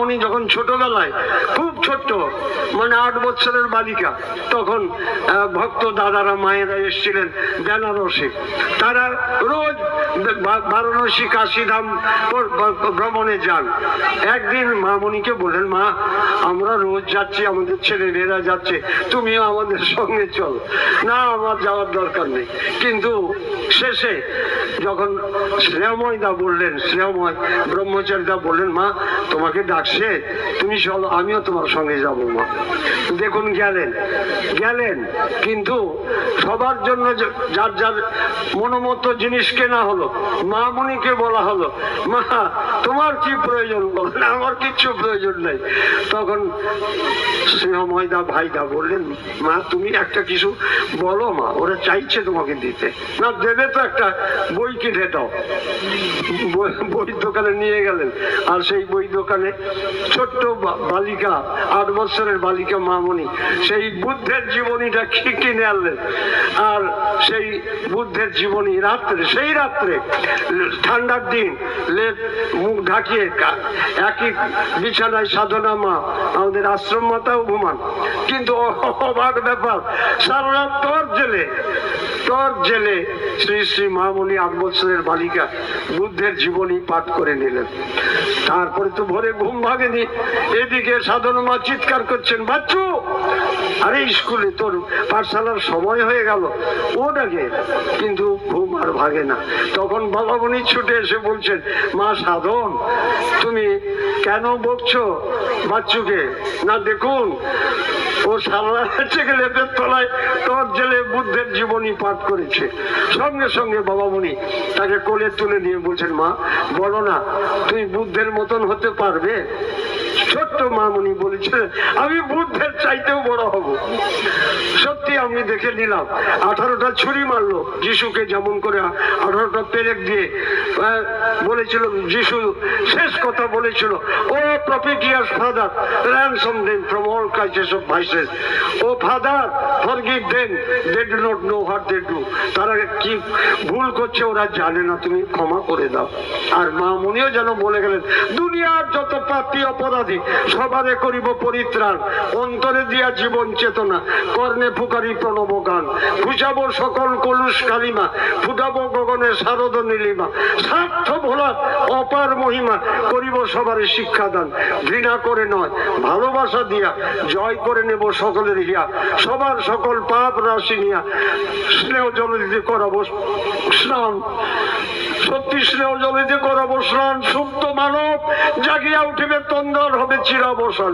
মামনি যখন ছোটবেলায়, খুব ছোট্ট মানে আট বছরের বালিকা, তখন ভক্ত দাদারা, মায়েরা এসেছিলেন বেনারসে। তারা রোজ বারাণসী কাশিধাম ভ্রমণে যান। একদিন মামনিকে বললেন, মা, আমরা রোজ যাচ্ছি, আমাদের ছেলেমেয়েরা যাচ্ছে, তুমিও আমাদের সঙ্গে চল। না, আমার যাওয়ার দরকার নেই। কিন্তু শেষে যখন শ্রেয়ময় দা বললেন, শ্রেয়ময় ব্রহ্মচারী দা বললেন, মা, তোমাকে ডাকছে তুমি চলো আমিও তোমার সঙ্গে যাব, মা। দেখুন, গেলেন। গেলেন, কিন্তু সবার জন্য যার যার মনোমত জিনিস কেনা হলো মা মনিকে বলা হলো, মা, তোমার কি প্রয়োজন? বলেন, আমার কিচ্ছু প্রয়োজন নেই। তখন স্নেহময়দা ভাইদা বললেন, মা, তুমি একটা কিছু বলো, মা, ওরা চাইছে তোমাকে দিতে। না, দেবে তো একটা, বই কিনে দাও। বই দোকানে নিয়ে গেলেন। আর সেই বই দোকানে ছোট্ট বালিকা, আট বছরের বালিকা মামনি, সেই বুদ্ধের জীবনীটা কিনে আনলেন? আর সেই বুদ্ধের জীবনী রাত্রে, সেই রাত্রে, ঠান্ডার দিন, লেপ, মুখ ঢাকিয়ে একই বিছানায় সাধনা মা, আমাদের আশ্রম মাতাও ঘুমান। কিন্তু অবাক ব্যাপার, সারা রাত জেলে তোর জেলে শ্রী শ্রী মামনি আট বছরের বালিকা বুদ্ধের জীবনী পাঠ করে নিলেন। তারপরে তো ভোরে ঘুম ভাগেনি এদিকে সাধনা মা চিৎকার করছেন, বাচ্চু, আরে স্কুলে তোর পাঠশালার সময় হয়ে গেল। ও ডাকে কিন্তু ঘুম আর ভাগে না। তখন বাবা বাবামণি ছুটে এসে বলছেন, মা সাধন, তুমি কেন বকছো বাচ্চুকে? না, দেখুন ও সারা লেপের তলায় তোর জেলে বুদ্ধের জীবনী পাঠ করেছে। সঙ্গে সঙ্গে বাবামণি তাকে কোলে তুলে নিয়ে বলছেন, মা, বলো না, তুই বুদ্ধের মতন হতে পারবে? ছোট্ট মামনি বলেছে, আমি বুদ্ধের চাইতেও বড় হব। সত্যি আমি দেখে নিলাম। আঠারোটা ছুরি মারলো যিশুকে যেমন করে আঠারোটা পেরেক দিয়ে। বলেছিল যিশু শেষ কথা বলেছিল, O propitious father, ransom them from all crisis of vices. O father, forgive them, they do not know what they do. তারা কি ভুল করছে ওরা জানে না, তুমি ক্ষমা করে দাও। আর মা মনিও যেন বলে গেলেন, দুনিয়ার যত পাপী অপরাধী, সবারে করিব পরিত্রাণ, অন্তরে দিয়া জীবন চেতনা, কর্ণে ফুকারি প্রণব গান। ফুসাব সকল কলুষ কালিমা, ফুটাব গগনে শারদ নীলিমা। স্বার্থ ভোলা অপার মহিমা, করিব সবারে শিক্ষাদান। ঘৃণা করে নয়, ভালোবাসা দিয়া জয় করে নেব সকলের হিয়া। সবার সকল পাপ রাশি নিয়া স্নেহ জল দিতে করাবো স্নান। সত্যি স্নেহ জলিতে করাবো স্নান, সুপ্ত মানব জাগিয়া উঠিবে তন্দর হবে চিরাবসান।